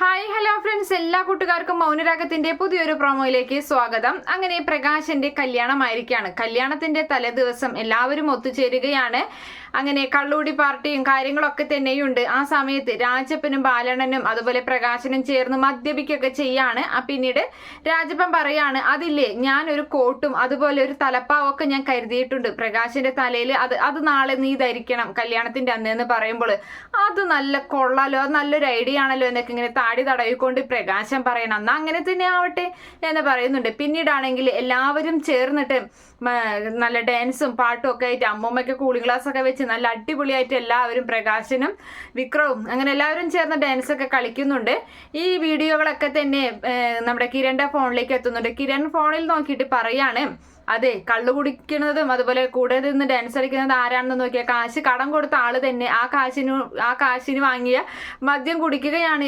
Hi hello friends എല്ലാ കൂട്ടുകാർക്കും മൗനരാഗത്തിന്റെ പുതിയൊരു പ്രൊമോയിലേക്ക് സ്വാഗതം. അങ്ങനെ പ്രകാശന്റെ കല്യാണമായിരിക്കാണ് കല്യാണത്തിന്റെ തലേദിവസം എല്ലാവരും ഒത്തുചേരുകയാണ്. അങ്ങനെ കള്ളൂടി പാർട്ടിയും കാര്യങ്ങളൊക്കെ തന്നെയുണ്ട്. ആ സമയത്ത് രാജപ്പനും ബാലണനും അതുപോലെ പ്രകാശനും ചേർന്ന് മദ്യപിക്കൊക്കെ ചെയ്യാണ്. ആ പിന്നീട് രാജപ്പൻ പറയാണ് അതില്ലേ ഞാൻ ഒരു കോട്ടും അതുപോലെ ഒരു തലപ്പാവൊക്കെ ഞാൻ കരുതിയിട്ടുണ്ട്. പ്രകാശിന്റെ തലയിൽ അത് അത് നാളെ നീ ധരിക്കണം കല്യാണത്തിന്റെ അന്ന് എന്ന് പറയുമ്പോൾ അത് നല്ല കൊള്ളാലോ അത് നല്ലൊരു ഐഡിയ ആണല്ലോ എന്നൊക്കെ ഇങ്ങനെ താടി തടവിക്കൊണ്ട് പ്രകാശം പറയണം. എന്നാ അങ്ങനെ തന്നെ ആവട്ടെ എന്ന് പറയുന്നുണ്ട്. പിന്നീടാണെങ്കിൽ എല്ലാവരും ചേർന്നിട്ട് നല്ല ഡാൻസും പാട്ടും ഒക്കെ ആയിട്ട് അമ്മൂമ്മയ്ക്ക് കൂളിംഗ് ഗ്ലാസ് ഒക്കെ വെച്ച് നല്ല അടിപൊളിയായിട്ട് എല്ലാവരും പ്രകാശനും വിക്രവും അങ്ങനെ എല്ലാവരും ചേർന്ന് ഡാൻസ് ഒക്കെ കളിക്കുന്നുണ്ട്. ഈ വീഡിയോകളൊക്കെ തന്നെ നമ്മുടെ കിരണിന്റെ ഫോണിലേക്ക് എത്തുന്നുണ്ട്. കിരൺ ഫോണിൽ നോക്കിയിട്ട് പറയാണ് അതെ കള്ളു കുടിക്കുന്നതും അതുപോലെ കൂടെ നിന്ന് ഡാൻസ് കളിക്കുന്നത് ആരാണെന്ന് നോക്കിയാൽ കാശ് കടം കൊടുത്ത ആൾ തന്നെ ആ കാശിന് ആ കാശിന് വാങ്ങിയ മദ്യം കുടിക്കുകയാണ്